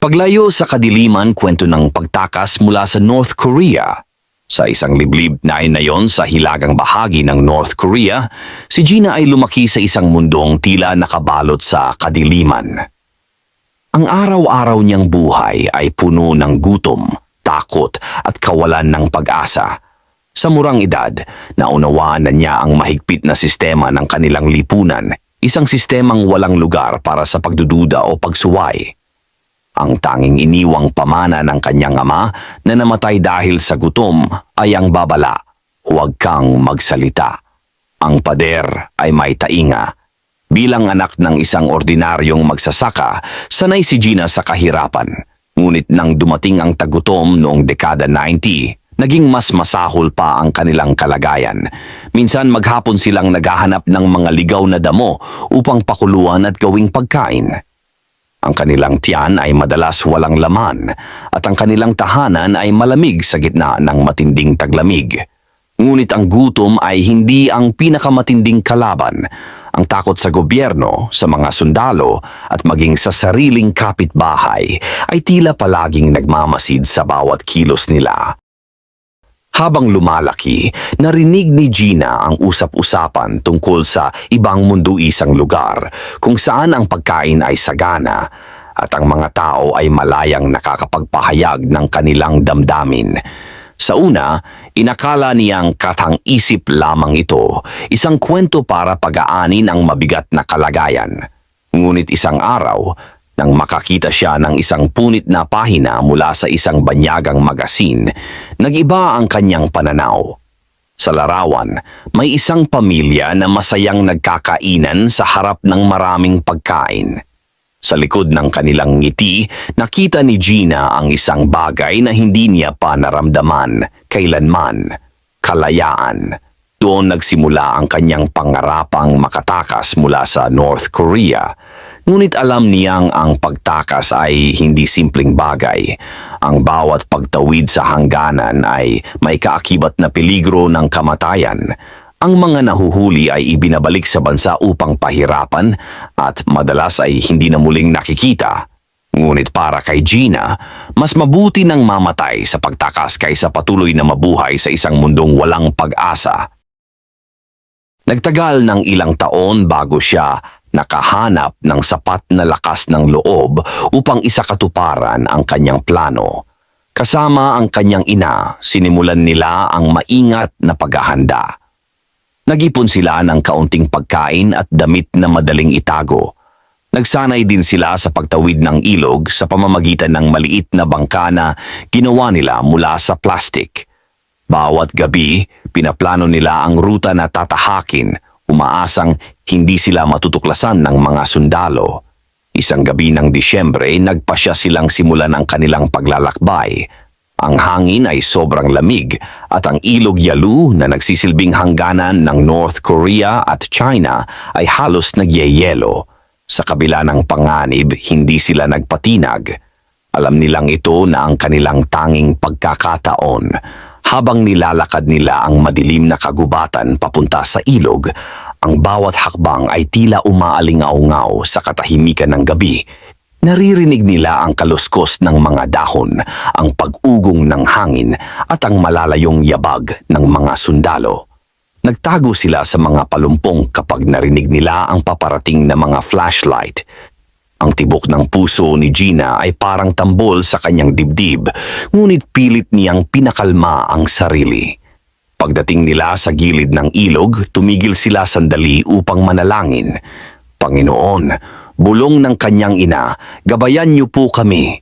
Paglayo sa kadiliman kwento ng pagtakas mula sa North Korea. Sa isang liblib na inayon sa hilagang bahagi ng North Korea, si Gina ay lumaki sa isang mundong tila nakabalot sa kadiliman. Ang araw-araw niyang buhay ay puno ng gutom, takot at kawalan ng pag-asa. Sa murang edad, naunawaan na niya ang mahigpit na sistema ng kanilang lipunan, isang sistemang walang lugar para sa pagdududa o pagsuway. Ang tanging iniwang pamana ng kanyang ama na namatay dahil sa gutom ay ang babala, huwag kang magsalita. Ang pader ay may tainga. Bilang anak ng isang ordinaryong magsasaka, sanay si Gina sa kahirapan. Ngunit nang dumating ang tagutom noong dekada 90, naging mas masahol pa ang kanilang kalagayan. Minsan maghapon silang naghahanap ng mga ligaw na damo upang pakuluan at gawing pagkain. Ang kanilang tiyan ay madalas walang laman at ang kanilang tahanan ay malamig sa gitna ng matinding taglamig. Ngunit ang gutom ay hindi ang pinakamatinding kalaban. Ang takot sa gobyerno, sa mga sundalo at maging sa sariling kapitbahay ay tila palaging nagmamasid sa bawat kilos nila. Habang lumalaki, narinig ni Gina ang usap-usapan tungkol sa ibang mundo isang lugar kung saan ang pagkain ay sagana at ang mga tao ay malayang nakakapagpahayag ng kanilang damdamin. Sa una, inakala niyang katang-isip lamang ito, isang kwento para pag-aanin ang mabigat na kalagayan. Ngunit isang araw, nang makakita siya ng isang punit na pahina mula sa isang banyagang magasin, nag-iba ang kanyang pananaw. Sa larawan, may isang pamilya na masayang nagkakainan sa harap ng maraming pagkain. Sa likod ng kanilang ngiti, nakita ni Gina ang isang bagay na hindi niya pa naramdaman kailanman. Kalayaan. Doon nagsimula ang kanyang pangarapang makatakas mula sa North Korea. Ngunit alam niyang ang pagtakas ay hindi simpleng bagay. Ang bawat pagtawid sa hangganan ay may kaakibat na peligro ng kamatayan. Ang mga nahuhuli ay ibinabalik sa bansa upang pahirapan at madalas ay hindi na muling nakikita. Ngunit para kay Gina, mas mabuti nang mamatay sa pagtakas kaysa patuloy na mabuhay sa isang mundong walang pag-asa. Nagtagal ng ilang taon bago siya nakahanap ng sapat na lakas ng loob upang isakatuparan ang kanyang plano. Kasama ang kanyang ina, sinimulan nila ang maingat na paghahanda. Nagipon sila ng kaunting pagkain at damit na madaling itago. Nagsanay din sila sa pagtawid ng ilog sa pamamagitan ng maliit na bangka na ginawa nila mula sa plastic. Bawat gabi, pinaplano nila ang ruta na tatahakin, umaasang hindi sila matutuklasan ng mga sundalo. Isang gabi ng Disyembre, nagpasya silang simulan ang kanilang paglalakbay. Ang hangin ay sobrang lamig at ang ilog Yalu na nagsisilbing hangganan ng North Korea at China ay halos nagyeyelo. Sa kabila ng panganib, hindi sila nagpatinag. Alam nilang ito na ang kanilang tanging pagkakataon. Habang nilalakad nila ang madilim na kagubatan papunta sa ilog, ang bawat hakbang ay tila umaalingaungaw sa katahimikan ng gabi. Naririnig nila ang kaluskos ng mga dahon, ang pag-ugong ng hangin at ang malalayong yabag ng mga sundalo. Nagtago sila sa mga palumpong kapag narinig nila ang paparating na mga flashlight. Ang tibok ng puso ni Gina ay parang tambol sa kanyang dibdib, ngunit pilit niyang pinakalma ang sarili. Pagdating nila sa gilid ng ilog, tumigil sila sandali upang manalangin. Panginoon, bulong ng kanyang ina, gabayan niyo po kami.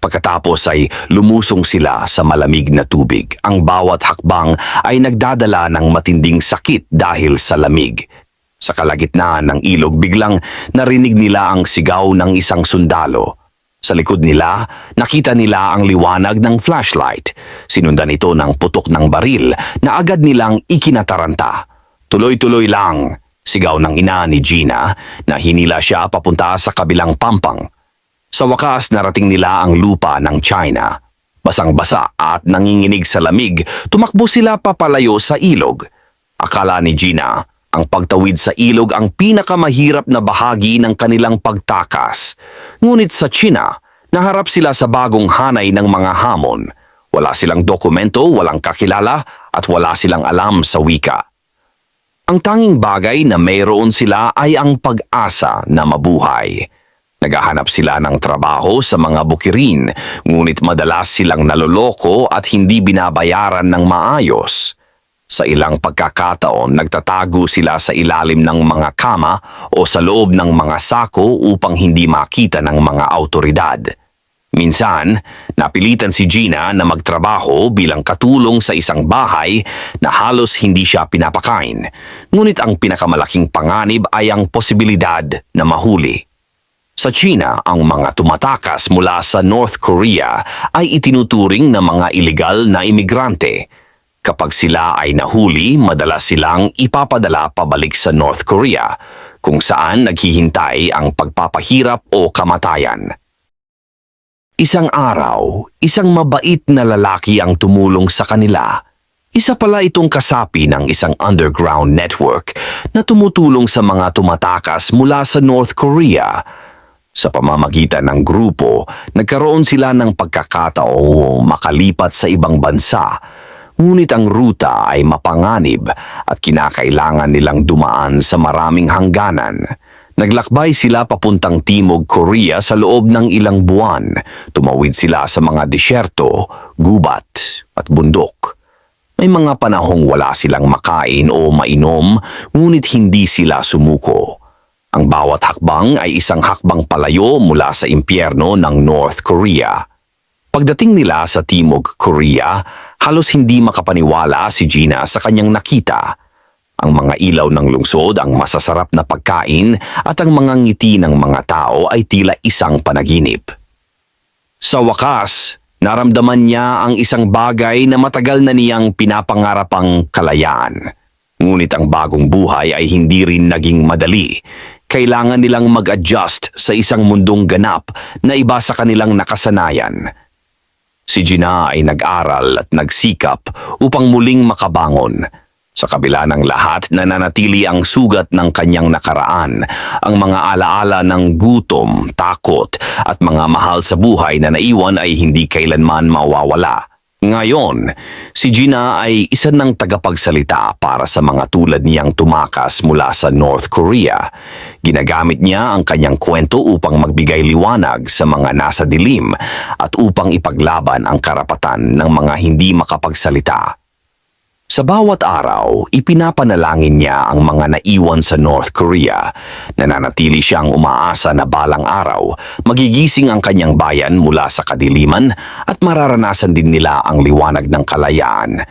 Pagkatapos ay lumusong sila sa malamig na tubig. Ang bawat hakbang ay nagdadala ng matinding sakit dahil sa lamig. Sa kalagitnaan ng ilog, biglang narinig nila ang sigaw ng isang sundalo. Sa likod nila, nakita nila ang liwanag ng flashlight. Sinundan ito ng putok ng baril na agad nilang ikinataranta. Tuloy-tuloy lang, sigaw ng ina ni Gina na hinila siya papunta sa kabilang pampang. Sa wakas narating nila ang lupa ng China. Basang-basa at nanginginig sa lamig, tumakbo sila papalayo sa ilog. Akala ni Gina, ang pagtawid sa ilog ang pinakamahirap na bahagi ng kanilang pagtakas. Ngunit sa China, Naharap sila sa bagong hanay ng mga hamon. Wala silang dokumento, walang kakilala, at wala silang alam sa wika. Ang tanging bagay na mayroon sila ay ang pag-asa na mabuhay. Naghahanap sila ng trabaho sa mga bukirin, ngunit madalas silang naloloko at hindi binabayaran ng maayos. Sa ilang pagkakataon, nagtatago sila sa ilalim ng mga kama o sa loob ng mga sako upang hindi makita ng mga autoridad. Minsan, napilitan si Gina na magtrabaho bilang katulong sa isang bahay na halos hindi siya pinapakain. Ngunit ang pinakamalaking panganib ay ang posibilidad na mahuli. Sa China, ang mga tumatakas mula sa North Korea ay itinuturing na mga ilegal na imigrante. Kapag sila ay nahuli, madalas silang ipapadala pabalik sa North Korea, kung saan naghihintay ang pagpapahirap o kamatayan. Isang araw, isang mabait na lalaki ang tumulong sa kanila. Isa pala itong kasapi ng isang underground network na tumutulong sa mga tumatakas mula sa North Korea. Sa pamamagitan ng grupo, nagkaroon sila ng pagkakataong makalipat sa ibang bansa. Ngunit ang ruta ay mapanganib at kinakailangan nilang dumaan sa maraming hangganan. Naglakbay sila papuntang Timog Korea sa loob ng ilang buwan. Tumawid sila sa mga disyerto, gubat at bundok. May mga panahong wala silang makain o mainom, ngunit hindi sila sumuko. Ang bawat hakbang ay isang hakbang palayo mula sa impyerno ng North Korea. Pagdating nila sa Timog Korea, halos hindi makapaniwala si Gina sa kanyang nakita. Ang mga ilaw ng lungsod, ang masasarap na pagkain at ang mga ngiti ng mga tao ay tila isang panaginip. Sa wakas, naramdaman niya ang isang bagay na matagal na niyang pinapangarapang kalayaan. Ngunit ang bagong buhay ay hindi rin naging madali. Kailangan nilang mag-adjust sa isang mundong ganap na iba sa kanilang nakasanayan. Si Gina ay nag-aral at nagsikap upang muling makabangon. Sa kabila ng lahat, nananatili ang sugat ng kanyang nakaraan, ang mga alaala ng gutom, takot at mga mahal sa buhay na naiwan ay hindi kailanman mawawala. Ngayon, si Gina ay isa ng tagapagsalita para sa mga tulad niyang tumakas mula sa North Korea. Ginagamit niya ang kanyang kwento upang magbigay liwanag sa mga nasa dilim at upang ipaglaban ang karapatan ng mga hindi makapagsalita. Sa bawat araw, ipinapanalangin niya ang mga naiwan sa North Korea. Nananatili siyang umaasa na balang araw, magigising ang kanyang bayan mula sa kadiliman at mararanasan din nila ang liwanag ng kalayaan.